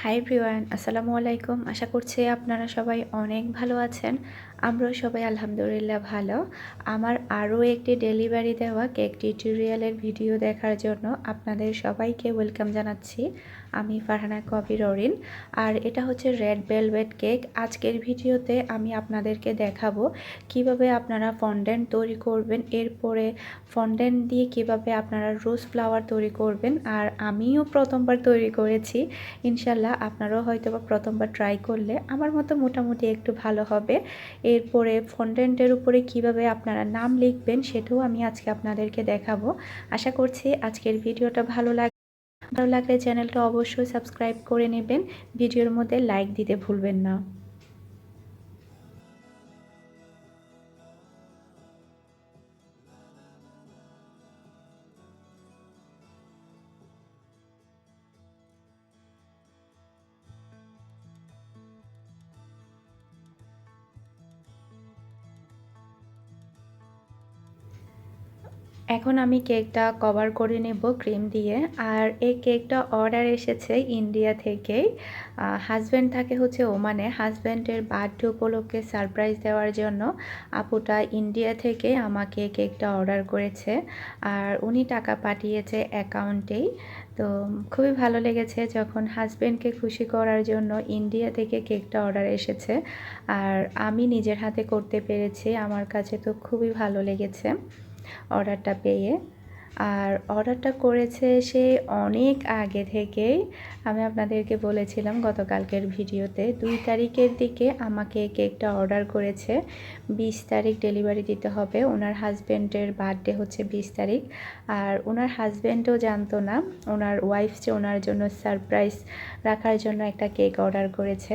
High Priyan আসসালামু আলাইকুম আশা করছি আপনারা সবাই অনেক ভালো আছেন। আমরাও সবাই আলহামদুলিল্লাহ ভালো। আমার আরও একটি ডেলিভারি দেওয়া কেক টিউটোরিয়ালের ভিডিও দেখার জন্য আপনাদের সবাইকে ওয়েলকাম জানাচ্ছি। আমি ফারহানা কবির অরিন। আর এটা হচ্ছে রেড ভেলভেট কেক আজকের ভিডিওতে আমি আপনাদেরকে দেখাবো কীভাবে আপনারা ফন্ডেন্ট তৈরি করবেন, এরপরে ফন্ডেন্ট দিয়ে কীভাবে আপনারা রোজ ফ্লাওয়ার তৈরি করবেন। আর আমিও প্রথমবার তৈরি করেছি। ইনশাল্লাহ আপনারাও হয়তো বা প্রথমবার ট্রাই করলে আমার মতো মোটামুটি একটু ভালো হবে। এরপরে ফন্ডেন্টের উপরে কীভাবে আপনারা নাম লিখবেন সেটাও আমি আজকে আপনাদেরকে দেখাবো। আশা করছি আজকের ভিডিওটা ভালো লাগে ভালো লাগলে চ্যানেলটা অবশ্যই সাবস্ক্রাইব করে নেবেন। ভিডিওর মধ্যে লাইক দিতে ভুলবেন না। এখন আমি কেকটা কভার করে নেব ক্রিম দিয়ে। আর এই কেকটা অর্ডার এসেছে ইন্ডিয়া থেকেই। হাজব্যান্ড থাকে হচ্ছে ওমানে। হাজব্যান্ডের বার্থডে উপলক্ষে সারপ্রাইজ দেওয়ার জন্য আপুটা ইন্ডিয়া থেকে আমাকে কেকটা অর্ডার করেছে। আর উনি টাকা পাঠিয়েছে অ্যাকাউন্টেই। তো খুবই ভালো লেগেছে যখন হাজব্যান্ডকে খুশি করার জন্য ইন্ডিয়া থেকে কেকটা অর্ডার এসেছে। আর আমি নিজের হাতে করতে পেরেছি। আমার কাছে তো খুবই ভালো লেগেছে। অর্ডারটা পেয়ে। আর অর্ডারটা করেছে সে অনেক আগে থেকেই। আমি আপনাদেরকে বলেছিলাম গতকালকের ভিডিওতে, দুই তারিখের দিকে আমাকে কেকটা অর্ডার করেছে। বিশ তারিখ ডেলিভারি দিতে হবে। ওনার হাজব্যান্ডের বার্থডে হচ্ছে বিশ তারিখ। আর ওনার হাজব্যান্ডও জানতো না, ওনার ওয়াইফ যে ওনার জন্য সারপ্রাইজ রাখার জন্য একটা কেক অর্ডার করেছে।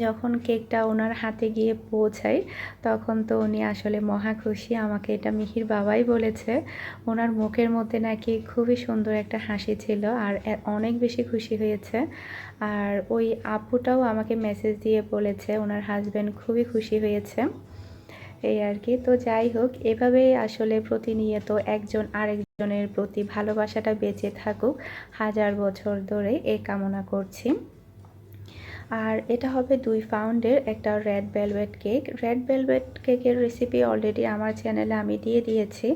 যখন কেকটা ওনার হাতে গিয়ে পৌঁছায়, তখন তো উনি আসলে মহা খুশি। আমাকে এটা মিহির বাবাই বলেছে। ওনার মুখের মধ্যে নাকি খুবই সুন্দর একটা হাসি ছিল আর অনেক বেশি খুশি হয়েছে। আর ওই আপুটাও আমাকে মেসেজ দিয়ে বলেছে, ওনার হাজব্যান্ড খুবই খুশি হয়েছে। এই আর কি। তো যাই হোক, এভাবেই আসলে প্রতিনিয়ত একজন আরেকজনের প্রতি ভালোবাসাটা বেঁচে থাকুক। হাজার বছর ধরে এ কামনা করছি। আর এটা হবে দুই পাউন্ডের একটা red velvet cake red velvet কেকের রেসিপি অলরেডি আমার চ্যানেলে আমি দিয়ে দিয়েছি।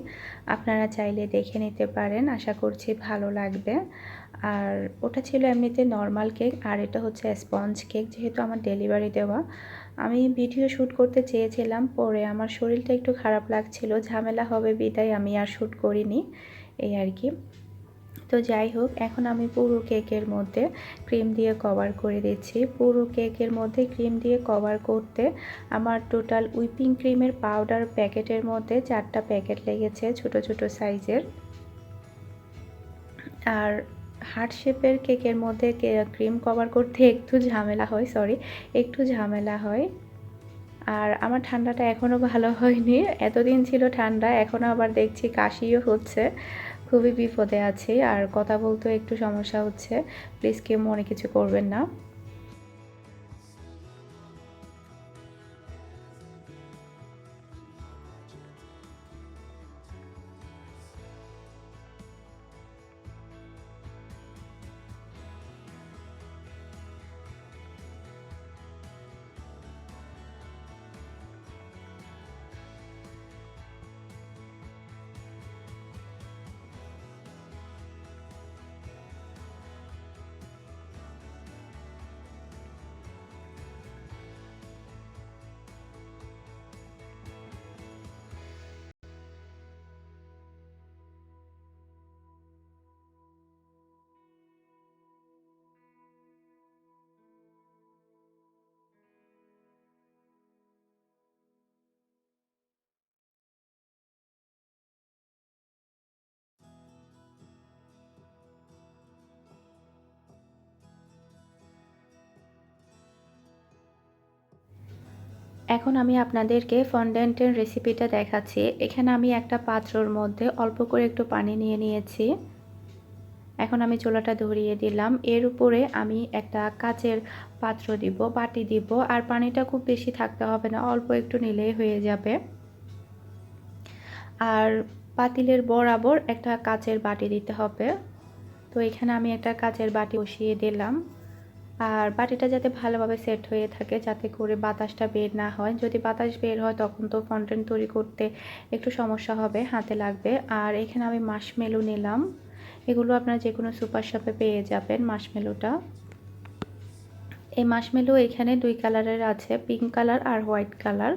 আপনারা চাইলে দেখে নিতে পারেন, আশা করছি ভালো লাগবে। আর ওটা ছিল এমনিতে নর্মাল কেক আর এটা হচ্ছে স্পঞ্জ কেক যেহেতু আমার ডেলিভারি দেওয়া। আমি ভিডিও শ্যুট করতে চেয়েছিলাম, পরে আমার শরীরটা একটু খারাপ লাগছিল, ঝামেলা হবে বিদায়, আমি আর শ্যুট করিনি। এই আর কি। তো যাই হোক, এখন আমি পুরো কেকের মধ্যে ক্রিম দিয়ে কভার করে দিচ্ছি। পুরো কেকের মধ্যে ক্রিম দিয়ে কভার করতে আমার টোটাল উইপিং ক্রিমের পাউডার প্যাকেটের মধ্যে চারটা প্যাকেট লেগেছে ছোট ছোট সাইজের। আর হার্ট শেপের কেকের মধ্যে ক্রিম কভার করতে একটু ঝামেলা হয় সরি একটু ঝামেলা হয়। আর আমার ঠান্ডাটা এখনও ভালো হয়নি, এতদিন ছিল ঠান্ডা এখনও আবার দেখছি কাশিও হচ্ছে। খুবই বিপদে আছি। আর কথা বলতে একটু সমস্যা হচ্ছে। প্লিজ কেউ মনে কিছু করবেন না। এখন আমি আপনাদেরকে ফন্ডেন্টের রেসিপিটা দেখাচ্ছি। এখানে আমি একটা পাত্রর মধ্যে অল্প করে একটু পানি নিয়ে নিয়েছি। এখন আমি চোলাটা ধরিয়ে দিলাম। এর উপরে আমি একটা কাচের পাত্র দিব, বাটি দিব। আর পানিটা খুব বেশি থাকতে হবে না, অল্প একটু নিলেই হয়ে যাবে। আর পাতিলের বরাবর একটা কাচের বাটি দিতে হবে। তো এখানে আমি একটা কাচের বাটি বসিয়ে দিলাম। আর বাটিটা যাতে ভালোভাবে সেট হয়ে থাকে যাতে করে বাতাসটা বের না হয়। যদি বাতাস বের হয় তখন তো ফন্টেন তৈরি করতে একটু সমস্যা হবে, হাতে লাগবে। আর এখানে আমি মাশমেলো নিলাম। এগুলো আপনারা যে কোনো সুপার শপে পেয়ে যাবেন মাশমেলোটা এই মাশমেলো এখানে দুই কালারের আছে পিঙ্ক কালার আর হোয়াইট কালার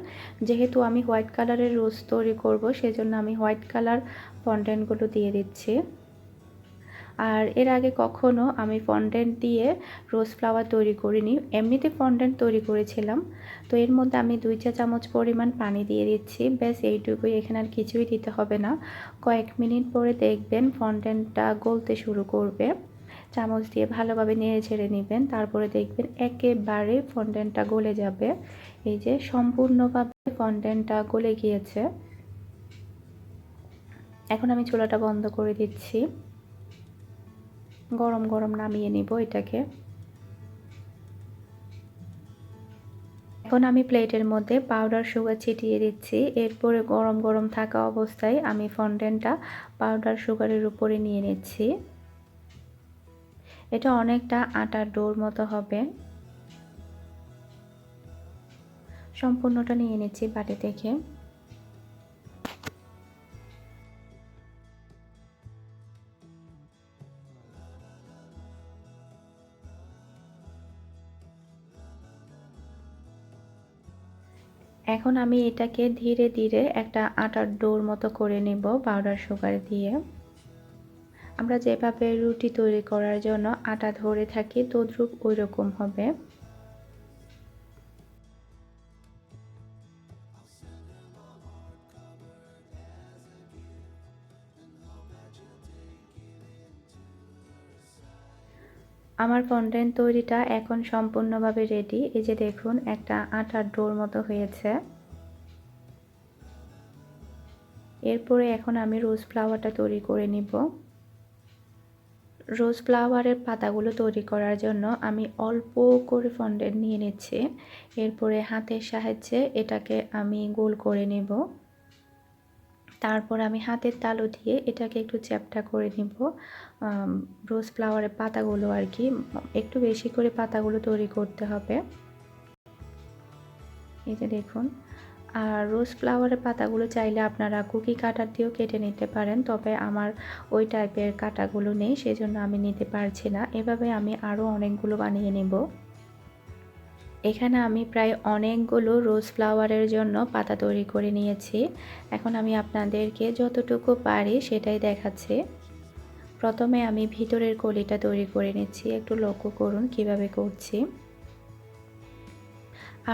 যেহেতু আমি হোয়াইট কালারের রোজ তৈরি করব, সেজন্য আমি হোয়াইট কালার ফন্টেনগুলো দিয়ে দিচ্ছি। আর এর আগে কখনো আমি ফন্ডেন্ট দিয়ে রোজ ফ্লাওয়ার তৈরি করিনি। এমনিতে ফন্ডেন্ট তৈরি করেছিলাম। তো এর মধ্যে আমি দুই চা চামচ পরিমাণ পানি দিয়ে দিচ্ছি। ব্যাস, এইটুকুই এখানে আর কিছুই দিতে হবে না। কয়েক মিনিট পরে দেখবেন ফন্ডেন্টটা গলতে শুরু করবে। চামচ দিয়ে ভালোভাবে নেড়ে ছেড়ে নেবেন। তারপরে দেখবেন একেবারে ফন্ডেন্টটা গলে যাবে। এই যে সম্পূর্ণভাবে ফন্ডেন্টটা গলে গিয়েছে। এখন আমি চুলাটা বন্ধ করে দিচ্ছি। গরম গরম নামিয়ে নিব এটাকে। এখন আমি প্লেটের মধ্যে পাউডার, সুগার ছিটিয়ে দিচ্ছি। এরপরে গরম গরম থাকা অবস্থায় আমি ফন্ডেনটা পাউডার, সুগারের উপরে নিয়ে নিচ্ছি। এটা অনেকটা আটার ডোর মতো হবে। সম্পূর্ণটা নিয়ে নিচ্ছি বাটি থেকে। এখন আমি এটাকে ধীরে ধীরে একটা আটার ডোর মতো করে নেব পাউডার সুগার দিয়ে। আমরা যেভাবে রুটি তৈরি করার জন্য আটা ধরে থাকি, তদ্রুপ ওই রকম হবে। আমার ফন্ডেন্ট তৈরিটা এখন সম্পূর্ণভাবে রেডি এই যে দেখুন, একটা আটার ডোর মতো হয়েছে। এরপরে এখন আমি রোজ ফ্লাওয়ারটা তৈরি করে নিব। রোজ ফ্লাওয়ারের পাতাগুলো তৈরি করার জন্য আমি অল্প করে ফন্ডেন্ট নিয়ে নিচ্ছি। এরপরে হাতের সাহায্যে এটাকে আমি গোল করে নেব। তারপর আমি হাতের তালু দিয়ে এটাকে একটু চ্যাপটা করে নিব। রোজ ফ্লাওয়ারের পাতাগুলো আর কি, একটু বেশি করে পাতাগুলো তৈরি করতে হবে। এই যে দেখুন, আর রোজ ফ্লাওয়ারের পাতাগুলো চাইলে আপনারা কুকি কাটার দিয়েও কেটে নিতে পারেন, তবে আমার ওই টাইপের কাটাগুলো নেই, সেজন্য আমি নিতে পারছি না। এভাবে আমি আরও অনেকগুলো বানিয়ে নেব। এখানে আমি প্রায় অনেকগুলো রোজ ফ্লাওয়ারের জন্য পাতা তৈরি করে নিয়েছি। এখন আমি আপনাদেরকে যতটুকু পারি সেটাই দেখাচ্ছি। প্রথমে আমি ভিতরের কলিটা তৈরি করে নিচ্ছি। একটু লক্ষ্য করুন কীভাবে করছি।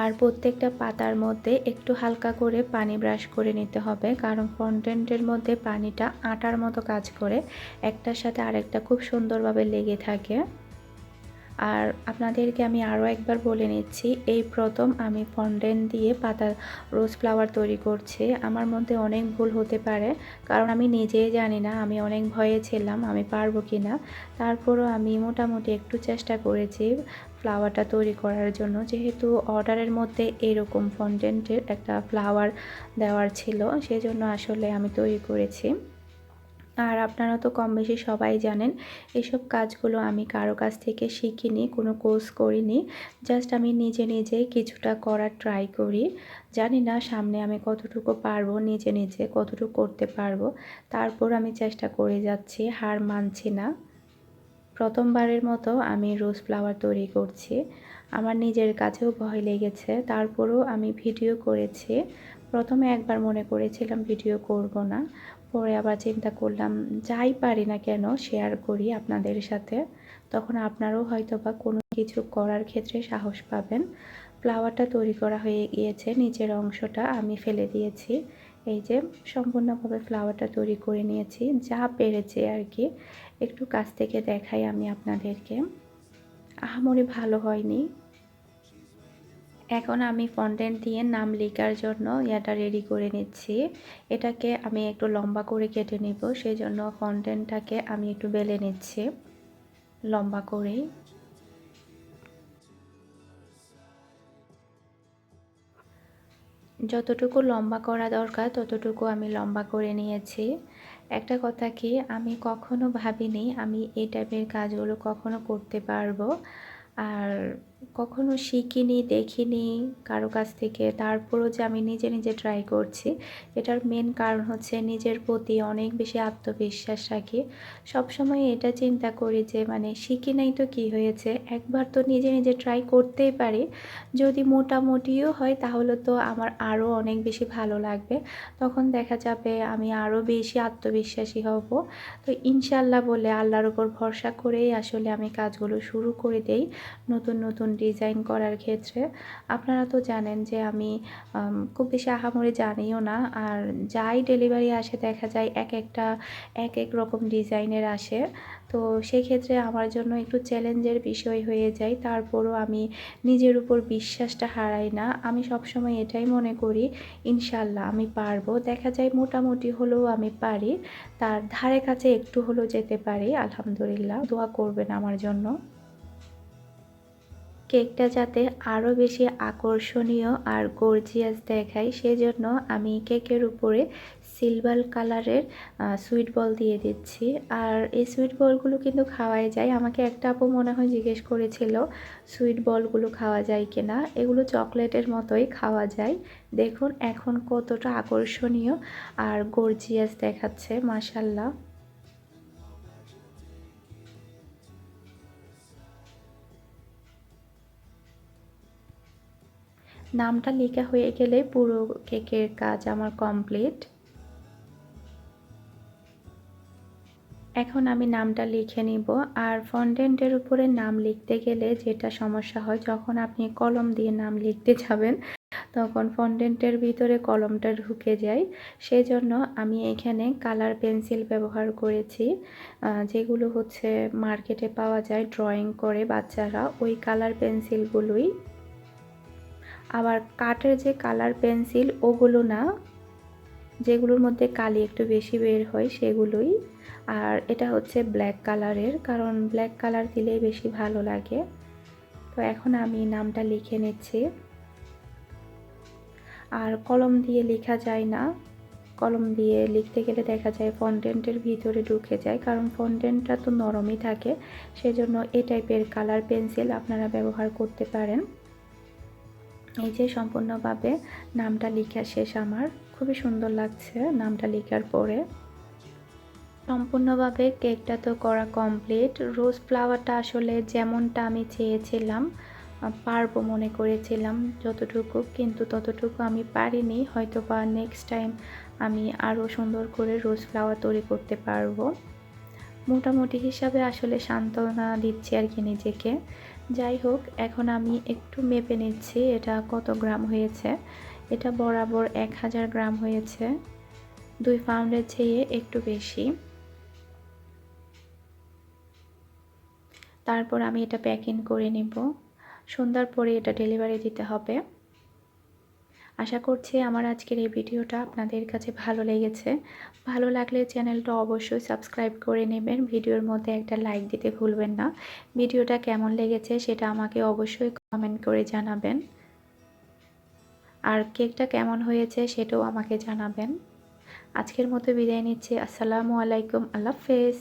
আর প্রত্যেকটা পাতার মধ্যে একটু হালকা করে পানি ব্রাশ করে নিতে হবে, কারণ কন্টেন্টের মধ্যে পানিটা আটার মতো কাজ করে, একটার সাথে আরেকটা খুব সুন্দরভাবে লেগে থাকে। আর আপনাদেরকে আমি আরও একবার বলে নিচ্ছি, এই প্রথম আমি ফন্ডেন্ট দিয়ে পাতা রোজ ফ্লাওয়ার তৈরি করছি। আমার মধ্যে অনেক ভুল হতে পারে, কারণ আমি নিজেই জানি না আমি অনেক ভয়ে ছিলাম আমি পারব কি না। তারপরও আমি মোটামুটি একটু চেষ্টা করেছি ফ্লাওয়ারটা তৈরি করার জন্য। যেহেতু অর্ডারের মধ্যে এরকম ফন্ডেন্টের একটা ফ্লাওয়ার দেওয়ার ছিল, সেজন্য আসলে আমি তৈরি করেছি। আর আপনারা তো কম বেশি সবাই জানেন, এসব কাজগুলো আমি কারও কাছ থেকে শিখিনি, কোনো কোর্স করিনি। জাস্ট আমি নিজে নিজে কিছুটা করার ট্রাই করি। জানি না সামনে আমি কতটুকু পারব, নিজে নিজে কতটুকু করতে পারব। তারপর আমি চেষ্টা করে যাচ্ছি, হার মানছি না। প্রথমবারের মতো আমি রোজ ফ্লাওয়ার তৈরি করছি। আমার নিজের কাছেও ভয় লেগেছে। তারপরও আমি ভিডিও করেছি। প্রথমে একবার মনে করেছিলাম ভিডিও করব না। পরে আবার চিন্তা করলাম, যাই পারি না কেন শেয়ার করি আপনাদের সাথে। তখন আপনারও হয়তো বা কোনো কিছু করার ক্ষেত্রে সাহস পাবেন। ফ্লাওয়ারটা তৈরি করা হয়ে গিয়েছে, নিচের অংশটা আমি ফেলে দিয়েছি। এই যে সম্পূর্ণভাবে ফ্লাওয়ারটা তৈরি করে নিয়েছি, যা পেরেছে আর কি একটু কাছ থেকে দেখাই আমি আপনাদেরকে। আহামরি ভালো হয়নি। এখন আমি ফন্টেন্ট দিয়ে নাম লেখার জন্য ইয়াটা রেডি করে নিচ্ছি। এটাকে আমি একটু লম্বা করে কেটে নিব সেই জন্য ফন্টেন্টটাকে আমি একটু বেলে নিচ্ছি। লম্বা করেই। যতটুকু লম্বা করা দরকার, ততটুকু আমি লম্বা করে নিয়েছি। একটা কথা কি, আমি কখনো ভাবিনি আমি এই টাইপের কাজগুলো কখনো করতে পারব। আর কখনো শিখিনি, দেখিনি কারও কাছ থেকে। তারপরও যে আমি নিজে নিজে ট্রাই করছি, এটার মেন কারণ হচ্ছে নিজের প্রতি অনেক বেশি আত্মবিশ্বাস রাখি। সবসময় এটা চিন্তা করি যে মানে শিখি নাই তো কী হয়েছে? একবার তো নিজে নিজে ট্রাই করতেই পারি। যদি মোটামুটিও হয়, তাহলে তো আমার আরও অনেক বেশি ভালো লাগবে। তখন দেখা যাবে আমি আরও বেশি আত্মবিশ্বাসী হব। তো ইনশাল্লাহ বলে আল্লাহর উপর ভরসা করেই আসলে আমি কাজগুলো শুরু করে দেই। নতুন নতুন ডিজাইন করার ক্ষেত্রে, আপনারা তো জানেন যে আমি খুব বেশি আহামরি জানিও না। আর যাই ডেলিভারি আসে, দেখা যায় এক একটা, এক এক রকম ডিজাইনের আসে। তো সেই ক্ষেত্রে আমার জন্য একটু চ্যালেঞ্জের বিষয় হয়ে যায়। তারপরও আমি নিজের উপর বিশ্বাসটা হারাই না। আমি সবসময় এটাই মনে করি, ইনশাল্লাহ আমি পারব। দেখা যায় মোটামুটি হলেও আমি পারি। তার ধারে কাছে একটু হলেও যেতে পারি, আলহামদুলিল্লাহ। দোয়া করবেন আমার জন্য। কেকটা যাতে আরও বেশি আকর্ষণীয় আর গর্জিয়াস দেখায়, সেজন্য আমি কেকের উপরে সিলভার কালারের সুইট বল দিয়ে দিচ্ছি। আর এই সুইট বলগুলো কিন্তু খাওয়াই যায়। আমাকে একটা আপু মনে হয় জিজ্ঞেস করেছিল সুইট বলগুলো খাওয়া যায় কিনা? এগুলো চকলেটের মতোই খাওয়া যায়। দেখুন, এখন কতটা আকর্ষণীয় আর গর্জিয়াস দেখাচ্ছে মাসাল্লাহ নামটা লেখা হয়ে গেলে পুরো কেকের কাজ আমার কমপ্লিট। এখন আমি নামটা লিখে নিব। আর ফন্ডেন্টের উপরে নাম লিখতে গেলে যেটা সমস্যা হয়, যখন আপনি কলম দিয়ে নাম লিখতে যাবেন, তখন ফন্ডেন্টের ভিতরে কলমটা ঢুকে যায়। সেই জন্য আমি এখানে কালার পেন্সিল ব্যবহার করেছি যেগুলো হচ্ছে মার্কেটে পাওয়া যায় ড্রয়িং করে বাচ্চারা। ওই কালার পেন্সিলগুলোই আবার কাঠের যে কালার পেন্সিল, ওগুলো না, যেগুলোর মধ্যে কালি একটু বেশি বের হয় সেগুলোই। আর এটা হচ্ছে ব্ল্যাক কালারের, কারণ ব্ল্যাক কালার দিলেই বেশি ভালো লাগে। তো এখন আমি নামটা লিখে নিচ্ছি। আর কলম দিয়ে লেখা যায় না। কলম দিয়ে লিখতে গেলে দেখা যায় ফন্টেন্টের ভিতরে ঢুকে যায়, কারণ ফন্টেন্টটা তো নরমই থাকে। সেজন্য এ টাইপের কালার পেন্সিল আপনারা ব্যবহার করতে পারেন। এই যে সম্পূর্ণভাবে নামটা লেখা শেষ আমার। খুবই সুন্দর লাগছে নামটা লেখার পরে। সম্পূর্ণভাবে কেকটা তো করা কমপ্লিট রোজ ফ্লাওয়ারটা আসলে যেমনটা আমি চেয়েছিলাম পারব মনে করেছিলাম যতটুকু, কিন্তু ততটুকু আমি পারিনি। হয়তো বা নেক্সট টাইম আমি আরও সুন্দর করে রোজ ফ্লাওয়ার তৈরি করতে পারব। মোটামুটি হিসাবে আসলে সান্ত্বনা দিচ্ছি আর কি নিজেকে। যাই হোক এখন আমি একটু মেপে নিচ্ছি এটা কত গ্রাম হয়েছে। এটা বরাবর এক হাজার গ্রাম হয়েছে। দুই পাউন্ডের চেয়ে একটু বেশি। তারপর আমি এটা প্যাকিং করে নেব। সন্ধ্যার পরে এটা ডেলিভারি দিতে হবে। আশা করছি আমার আজকের এই ভিডিওটা আপনাদের কাছে ভালো লেগেছে। ভালো লাগলে চ্যানেলটা অবশ্যই সাবস্ক্রাইব করে নেবেন। ভিডিওর মধ্যে একটা লাইক দিতে ভুলবেন না। ভিডিওটা কেমন লেগেছে সেটা আমাকে অবশ্যই কমেন্ট করে জানাবেন। আর কেকটা কেমন হয়েছে সেটাও আমাকে জানাবেন। আজকের মতো বিদায় নিচ্ছি। আসসালামু আলাইকুম। আল্লাহ হাফেজ।